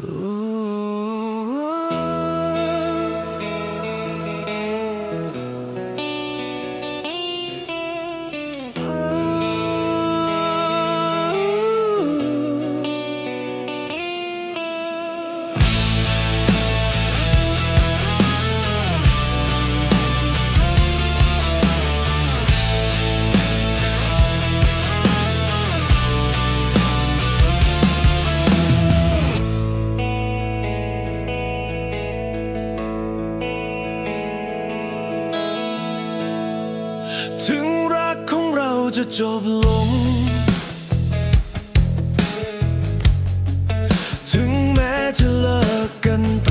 Ooh. จะจบลง ถึงแม้จะเลิกกันไป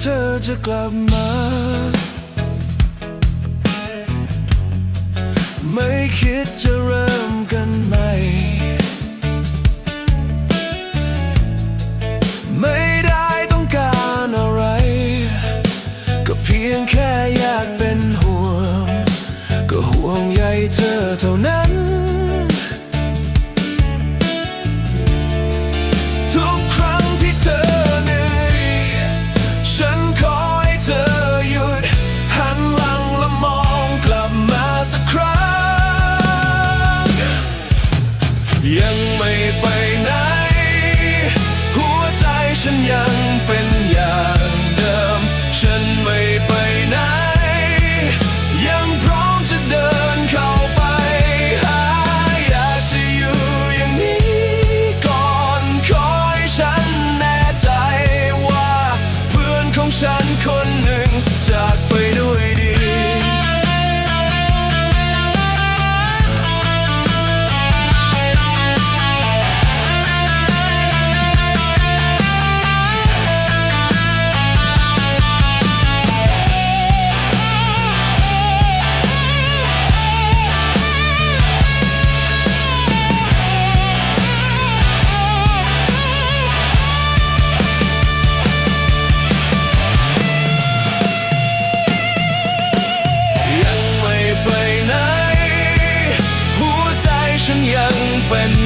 เธอจะกลับมา ไม่คิดจะเริ่มกันใหม่ ไม่ได้ต้องการอะไร ก็เพียงแค่อยากเป็นห่วง ก็ห่วงใยเธอเท่านั้น ยังไม่ไปไหน หัวใจฉันยังเป็น when